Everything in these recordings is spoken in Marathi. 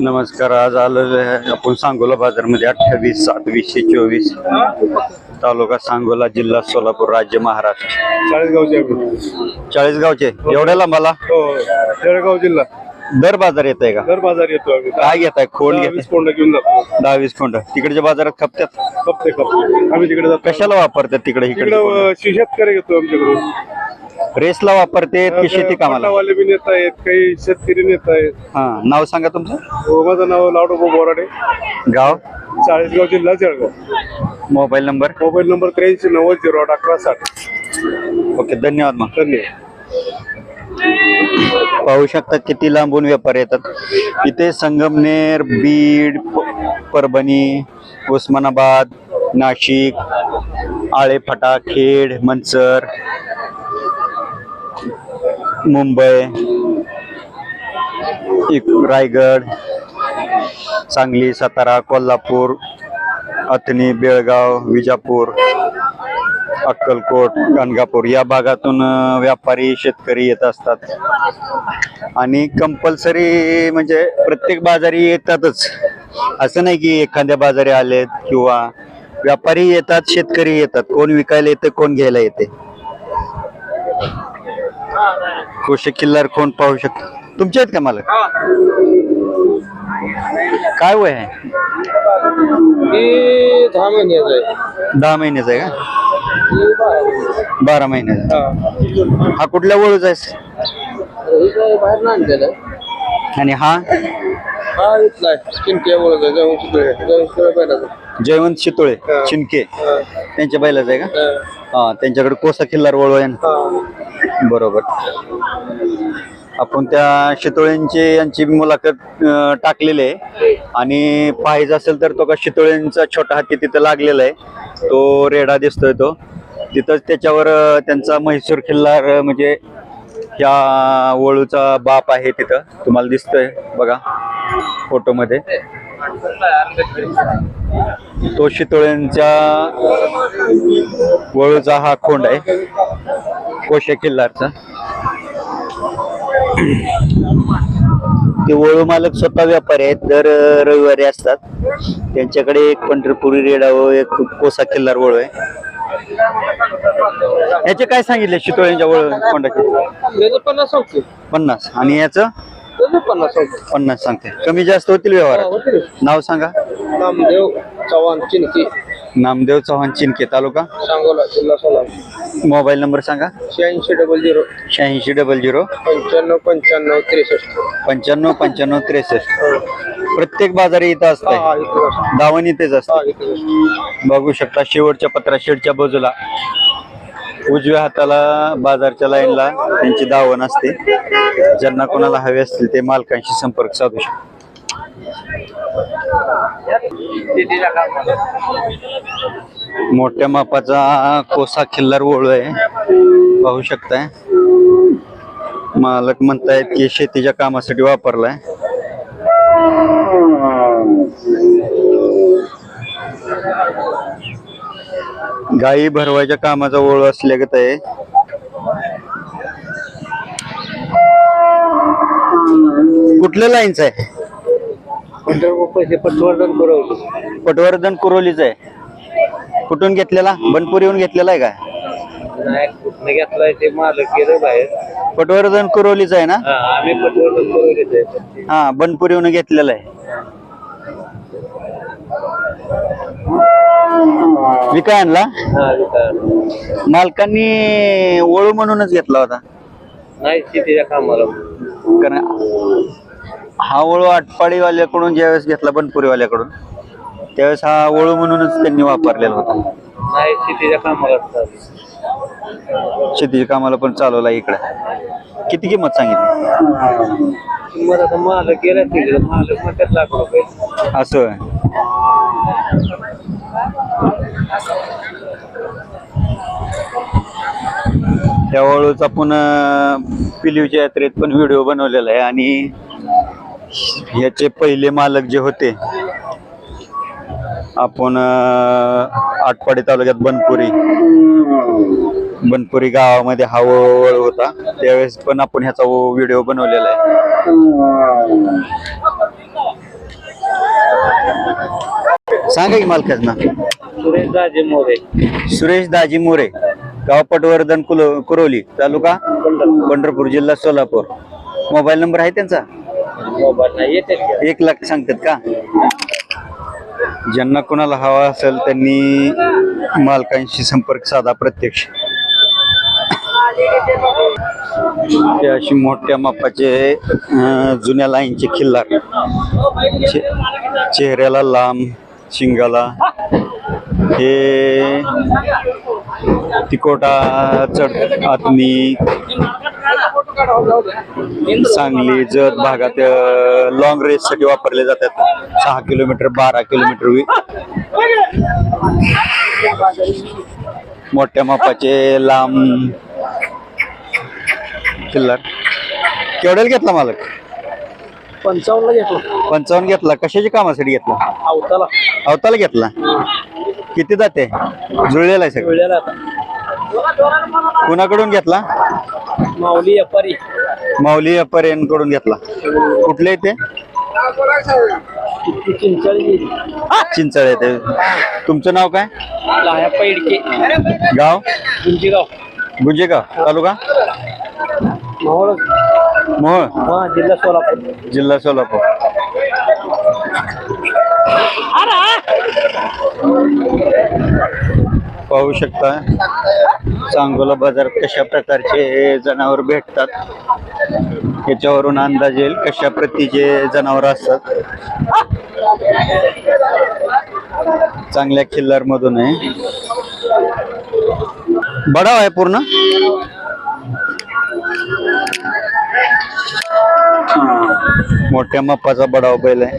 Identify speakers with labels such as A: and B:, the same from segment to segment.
A: नमस्कार आज आलेलो आहे आपण सांगोला बाजारमध्ये अठ्ठावीस सात वीसशे चोवीस तालुका सांगोला जिल्हा सोलापूर राज्य महाराष्ट्र.
B: चाळीसगावचे
A: चाळीस गावचे एवढ्या लांबाला?
B: हो जळगाव जिल्हा.
A: दर बाजार येत आहे का?
B: दर बाजार येतो आम्ही.
A: काय घेताय? खोंड
B: दहा
A: घेताय?
B: वीस कोंड घेऊन जातो.
A: दहा वीस खोंड. तिकडच्या बाजारात खपत्यात
B: कपते कपते आम्ही तिकडे जातो.
A: कशाला वापरतात तिकडे इकडे
B: तिकडे शेतकरी घेतो आमच्याकडून.
A: रेसला वापरते की शेती कामाला.
B: वाले बी नेता आहेत काही शेतकरी नेता आहेत.
A: हा नाव सांगा तुमचं?
B: हो, माझं नाव लाडोबा बोराडे.
A: गाव?
B: चाळीसगाव जिल्हा Jalgaon.
A: Mobile number?
B: Mobile number त्र्याऐंशी नव्वद झिरो आठ अकरा साठ.
A: ओके धन्यवाद मग.
B: धन्यवाद.
A: पाहू शकता किती लांबून व्यापारी येतात. इथे संगमनेर बीड प- परभणी उस्मानाबाद नाशिक आळेफाटा खेड मंचर मुंबई रायगड सांगली सातारा कोल्हापूर अथणी बेळगाव विजापूर अक्कलकोट गाणगापूर या भागातून व्यापारी शेतकरी येत असतात. आणि कंपल्सरी म्हणजे प्रत्येक बाजारी येतातच. असं नाही की एखाद्या बाजारी आलेत किंवा व्यापारी येतात शेतकरी येतात. कोण विकायला येते कोण घ्यायला येते. कोशे किल्लार कोण पाहू शकतो? तुमचे आहेत का मला काय वय आहे?
B: मी दहा महिन्याचं आहे.
A: दहा महिन्याचा आहे का? बारा महिन्याचा. हा. कुठल्या वळूचा आहे
B: बाहेर ना आणलेलं.
A: आणि हा?
B: हा इथला आहे. चिंट्या बोलत आहे जाऊन शिकले जाऊन शिकले पहिला
A: जयवंत शितोळे
B: हा.
A: चिनके त्यांच्या बैलाच आहे का? हा. त्यांच्याकडे कोसा किल्लार वळू आहे ना. बरोबर. आपण त्या शितोळ्यांची यांची मुलाखत टाकलेली आहे. आणि पाहायचं असेल तर तो का शितोळ्यांचा छोटा हाती तिथं लागलेला आहे. तो रेडा दिसतोय तो. तिथंच त्याच्यावर त्यांचा म्हैसूर किल्ला म्हणजे ह्या वळूचा बाप आहे तिथं. तुम्हाला दिसतोय बघा फोटोमध्ये. तो शितोळ्यांच्या वळूचा हा खोंड आहे. कोशे किल्लारचा. ते वळू मालक स्वतः व्यापारी आहेत. दर रविवारी असतात. त्यांच्याकडे एक पंढरपुरी रेडा व एक कोसा किल्लार वळू आहे. याचे काय सांगितले शितोळ्यांच्या वळू
B: त्याचं पन्नास सांगतो.
A: पन्नास. आणि याचं?
B: पन्नास सांगतो.
A: पन्नास सांगते. कमी जास्त होतील व्यवहारात? नाव सांगा.
B: नामदेव चव्हाण चिनकी
A: नामदेव चव्हाण चिनके तालुका.
B: सांगोला जिल्हा सोलापूर.
A: मोबाईल नंबर सांगा.
B: शहाऐंशी डबल झिरो.
A: शहाऐंशी डबल झिरो.
B: पंच्याण्णव पंच्याण्णव त्रेसष्ट.
A: पंच्याण्णव पंच्याण्णव त्रेसष्ट. प्रत्येक बाजारी इथं
B: हा हा असतं.
A: दावण इथेच
B: हा
A: असतं. बघू शकता शेवटच्या पत्रा शेडच्या बाजूला. उजव्या हाताला बाजारच्या लाईनला त्यांची दावण असते. ज्यांना कोणाला हवे असतील ते मालकांशी संपर्क साधू शकतात मोठ्या मापाचा कोसा खिल्लार ओळू आहे. पाहू शकताय. मालक म्हणतायत की शेतीच्या कामासाठी वापरलाय. गायी भरवायच्या कामाचा ओळू असल्यागत आहे. कुठल्या लाईनच आहे?
B: पैसे पटवर्धन पुरवतो
A: पटवर्धन कुरोलीच आहे. कुठून घेतलेला? बनपुरीहून घेतलेला आहे
B: नाही कुठनं घेतलाय ते मालक गेलं बाहेर.
A: पटवर्धन कुरोलीच आहे ना?
B: हा आम्ही पटवर्धन पुरवले
A: हा बनपुरीहून घेतलेला आहे. विकाय आणला?
B: हा विकास
A: मालकांनी ओळू म्हणूनच घेतला होता.
B: नाही शेतीच्या कामाला
A: कारण हा ओळू आटपाडीवाल्याकडून ज्यावेळेस घेतला बनपुरीवाल्याकडून त्यावेळेस हा ओळू म्हणूनच त्यांनी वापरलेला होता.
B: नाही शेतीच्या कामाला
A: शेतीच्या कामाला पण चालवला इकडे. किती किंमत सांगितली?
B: किंमत आता मालक गेला तिकडे मालक म्हणतात लाख रुपये.
A: असं त्या वळूचा पुन्हा पिलीवच्या यात्रेत पण व्हिडिओ बनवलेला आहे आणि याचे पहिले मालक जे होते आपण आटपाडी तालुक्यात बनपुरी. बनपुरी गावामध्ये हा वळ होता. त्यावेळेस पण आपण ह्याचा व्हिडिओ बनवलेला आहे. सांगा की मालकाचं नाव.
B: सुरेश दाजे मोरे.
A: सुरेश दाजी मोरे गाव पटवर्धन कुलो कुरोली तालुका पंढरपूर जिल्हा सोलापूर. मोबाईल नंबर आहे त्यांचा? एक लाख सांगतात का? ज्यांना कोणाला हवा असेल त्यांनी मालकांशी संपर्क साधा प्रत्यक्ष. ते अशी मोठ्या मापाचे जुन्या लाईनचे खिल्लार. चे- चेहऱ्याला लांब शिंगाला. हे तिकोटा चढ आत्मी सांगली जत भागात लॉंग रेस साठी वापरले जातात. सहा किलोमीटर बारा किलोमीटर मोठ्या मापाचे लांब किल्लार. केवढ्याला घेतला मालक?
B: पंचावन्नला घेतो
A: पंचावन्न घेतला. कशाच्या कामासाठी घेतला?
B: अवताला
A: अवताला घेतला? किती जाते जुळलेला आहे सगळं. कुणाकडून घेतला?
B: माऊली व्यापारी
A: माऊली कडून घेतला. कुठले आहे ते?
B: चिंचाळी
A: चिंचळे ते तुमचं नाव काय?
B: पैडके.
A: गाव?
B: गुंजीगाव.
A: गुंजेगाव. तालुका?
B: माहोळ.
A: मोहोळ?
B: हा जिल्हा सोलापूर.
A: जिल्हा सोलापूर. पाहू शकता. सांगोला बाजारात कशा प्रकारचे जनावर भेटतात याच्यावरून अंदाज येईल कशा प्रतीचे जनावर असतात. चांगल्या खिल्लार मधून आहे. बडाव आहे पूर्ण? मोठ्या मप्पाचा बडाव बैल आहे.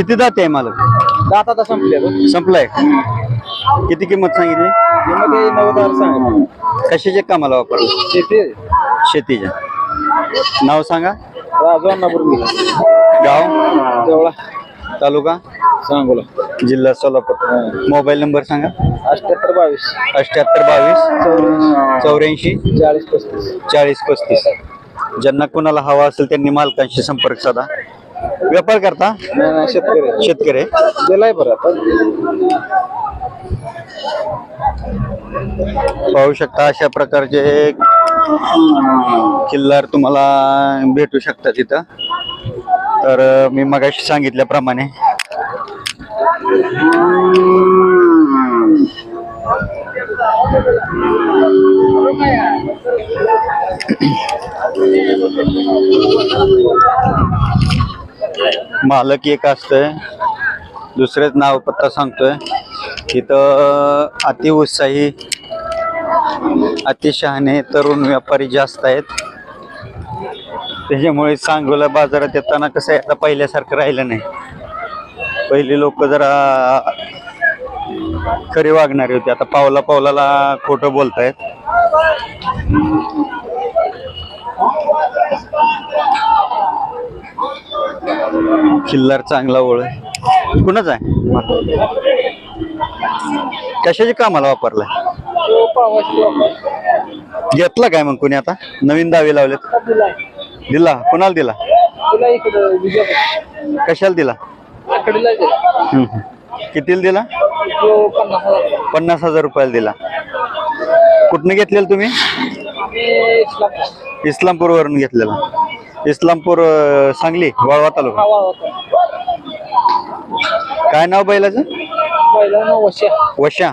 A: किती दाते आहे मालक?
B: दात आता संपले
A: संपलाय. किती किंमत सांगितली?
B: मध्ये नऊ हजार सांग
A: कशाच्या कामाला वापरलं?
B: शेती
A: शेतीच्या नाव सांगा.
B: राजू अन्नापूर
A: गाव?
B: जवळा
A: तालुका?
B: सांगोला.
A: जिल्हा सोलापूर. मोबाईल नंबर सांगा.
B: अठ्याहत्तर बावीस.
A: अठ्याहत्तर बावीस.
B: चौऱ्याऐंशी.
A: चौऱ्याऐंशी.
B: चाळीस पस्तीस.
A: चाळीस पस्तीस. ज्यांना कोणाला हवा असेल त्यांनी मालकांशी संपर्क साधा. व्यापार करता?
B: नाही नाही शेतकरी.
A: शेतकरी.
B: दिलाय बरं आता.
A: पाहू शकता अशा प्रकारचे किल्लार तुम्हाला भेटू शकतात तिथं. तर अं, मी मगाशी सांगितल्याप्रमाणे. मालक एक असतंय. दुसरेच नाव पत्ता सांगतोय. इथं अति उत्साही अतिशहाणे तरुण व्यापारी जास्त आहेत. त्याच्यामुळे सांगोला बाजारात येताना कसं आहे आता पहिल्यासारखं राहिलं नाही. पहिली लोक जरा खरी वागणारी होती. आता पावला पावलाला खोटं बोलतायत. खिल्लार चांगला ओळ आहे. आहे? कशाच्या कामाला वापरलाय? घेतला काय मग कोणी आता? नवीन दावे लावलेत. दिला. कुणाला दिला? कशाला दिला? कितीला दिला?
B: पन्नास हजार
A: रुपयाला दिला. कुठनं घेतलेला तुम्ही? इस्लामपूर वरून घेतलेला. इस्लामपूर अं, सांगली वाळवा तालुका. काय नाव बैलाचं?
B: पहिला
A: वशा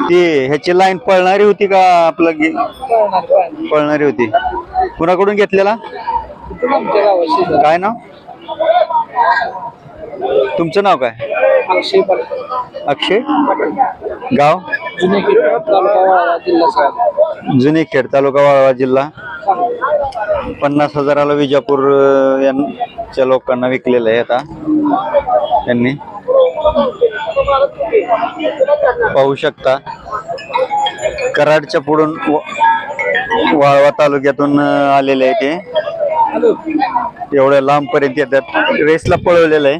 A: ती ह्याची लाईन पळणारी होती का आपलं गे-
B: कळणार कळणार
A: पळणारी होती? कुणाकडून घेतलेला?
B: इथून आमच्या गावाशी.
A: काय नाव? तुमचं नाव काय?
B: अक्षय पाटील.
A: अक्षय? गाव?
B: जुने किल्ला तालुका वाळवा जिल्हा
A: जुने खेड तालुका वाळवा जिल्हा. पन्नास हजाराला विजापूर यांच्या लोकांना विकलेलं आहे आता. त्यांनी. पाहू शकता. कराडच्या पुढून व- वाळवा तालुक्यातून आलेले आहे ते. एवढ्या लांबपर्यंत येतात. रेसला पळवलेलं आहे.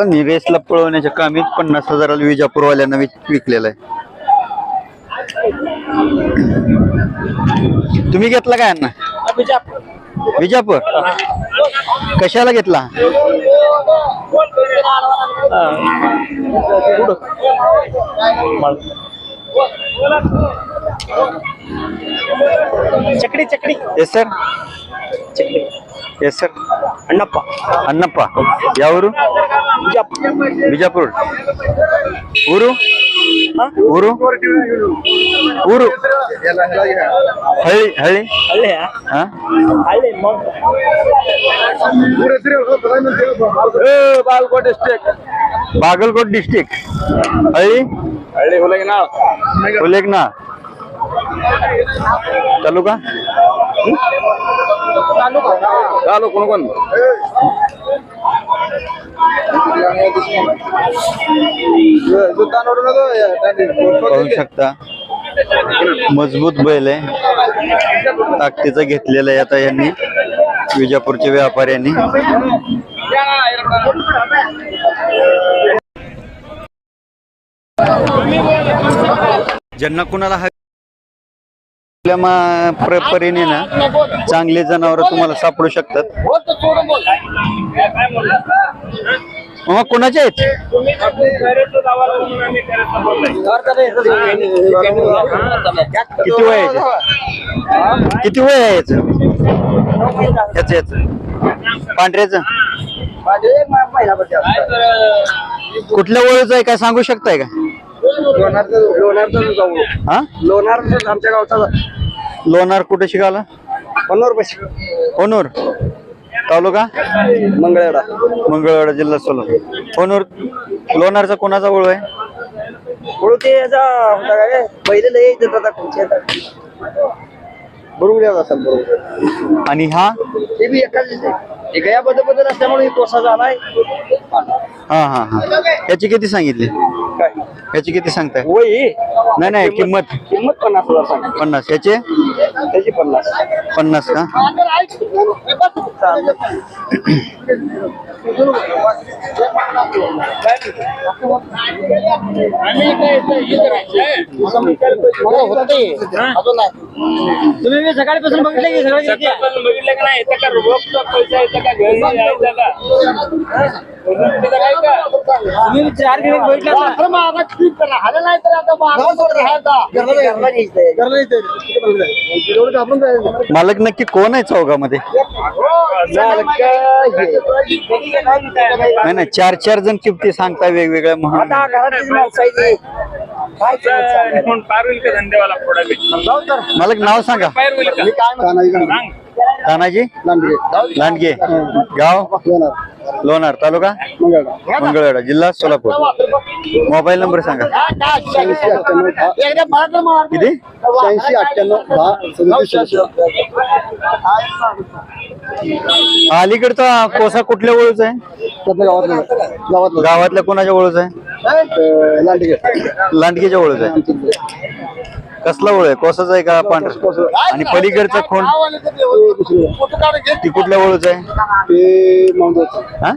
A: आणि रेसला पळवण्याच्या कामी पन्नास हजाराला विजापूरवाल्यांना विक- विकलेलं आहे. तुम्ही घेतला काय अण्णा विजापूर कशाला घेतला
C: ಚಕಡಿ ಚಕಡಿ
A: yes sir yes sir
C: Annappa
A: Annappa ಯಾವೂರು Bijapur ಊರು ಊರು ಊರು ಹಳ್ಳಿ ಹಳ್ಳಿ
B: ಬಾಗಲಕೋಟ್ ಡಿಸ್ಟಿಕ್
A: ಬಾಗಲಕೋಟ್ ಡಿಸ್ಟಿಕ್ ಹಳ್ಳಿ
B: ಹಳ್ಳಿ ಹುಲೆಗ್ನಾಳ್
A: ಹುಲೆಗ್ನಾಳ್ तालुका?
B: चालू कोण कोण?
A: पाहू शकता. मजबूत बैल आहे. ताकदीचं घेतलेलं आहे आता यांनी. विजापूरच्या व्यापाऱ्यांनी. ज्यांना कुणाला हा आपल्या प्र- परीने ना चांगले जनावर तुम्हाला सापडू शकतात. मग कोणाचे आहेत? किती वय आहे किती वय आहे याचं? याचं याचं. पांढऱ्याचं? कुठल्या वळूचं आहे काय सांगू शकताय का? हा?
B: लोणार आमच्या गावचा
A: लोणार कुठे शिकाला
B: पन्नास पैसे
A: होनूर तालुका?
B: मंगळवेढा.
A: मंगळवेढा जिल्हा सोलापूर. होनूर लोणारचा कोणाचा ओळख आहे?
B: म्हणून ते याचा होता काय पहिले लय येत होता तुमच्या बरोबर येत असेल बरोबर
A: आणि हा?
B: ते बी एकाच एका या बदल बदल असल्यामुळे कोसा झालाय.
A: हा हा हा. याची किती सांगितली?
B: काय?
A: याची किती सांगताय?
B: वय?
A: नाही नाही किंमत?
B: किंमत. पन्नास हजार सांग.
A: पन्नास. याचे?
B: त्याची पन्नास.
A: पन्नास का?
C: तुम्ही बी सकाळपासून बघितलं की सगळं किती आहे?
D: बघितलं का नाही येतं का रोजचा पैसा येतं का घरी यायचं का काय
C: तुम्ही चार दिवस बघितलं का?
A: मालक नक्की कोण आहे चौघामध्ये? नाही नाही चार चार जण किमती सांगताय वेगवेगळ्या म्हणून.
B: काय
D: पार होईल का धंदेवाला थोडा
A: मालक नाव सांगा.
D: पायर होईल का सांग.
A: तानाजी लांडगे. गाव? लोणार. तालुका? मंगळवेढा. जिल्हा सोलापूर. मोबाईल नंबर सांगा. किती?
B: शहाऐंशी अठ्ठ्याण्णव
A: अलीकडचा कोसा कुठल्या ओळूचा आहे?
B: गावातलं. गावातलं.
A: गावातल्या कोणाच्या ओळूचा आहे?
B: लांडगे.
A: लांडगेच्या ओळूचा आहे. कसला ओळ आहे? कोसाचा आहे का पांढरा? आणि पलीकडचा खोंड ती कुठल्या ओळूचा आहे?
B: ते
A: हा?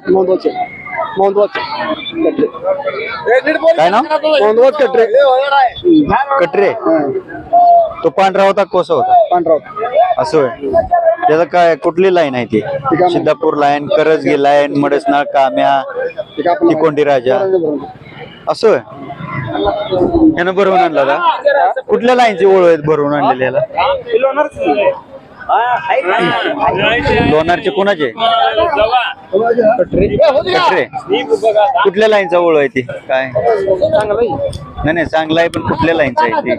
A: काय नाव?
B: मौंदवाच कटरे.
A: कटरे? तो पांढरा होता कोसा होता?
B: पांढराव
A: असं होय. त्याचं काय कुठली लाईन आहे ती? सिद्धापूर लाईन करजगी लाईन मडसनाळ काम्या तिकोंडी राजा. असं होय. यानं भरवून आणला का? कुठल्या लाईनची ओळ आहेत भरवून आणलेली याला लोणारचे कोणाचे? कटरे. कुठल्या लाईनचा ओळ आहे ती? काय? नाही नाही चांगला आहे पण कुठल्या लाईनचा आहे ती?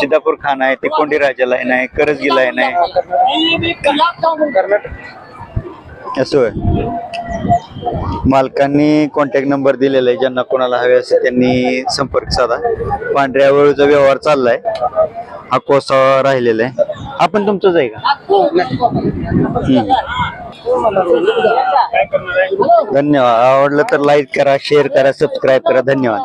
A: सिद्धापूर खान आहे ते कोंडी राजा लाईन आहे करजगी लाईन आहे. असं होय. मालकांनी कॉन्टॅक्ट नंबर दिलेला आहे. ज्यांना कोणाला हवे असेल त्यांनी संपर्क साधा. पांढऱ्या वळूचा व्यवहार चाललाय. हा कोसा राहिलेला आहे. हा पण तुमचाच आहे का? हम्म. धन्यवाद. आवडलं तर लाईक करा शेअर करा सबस्क्राईब करा. धन्यवाद.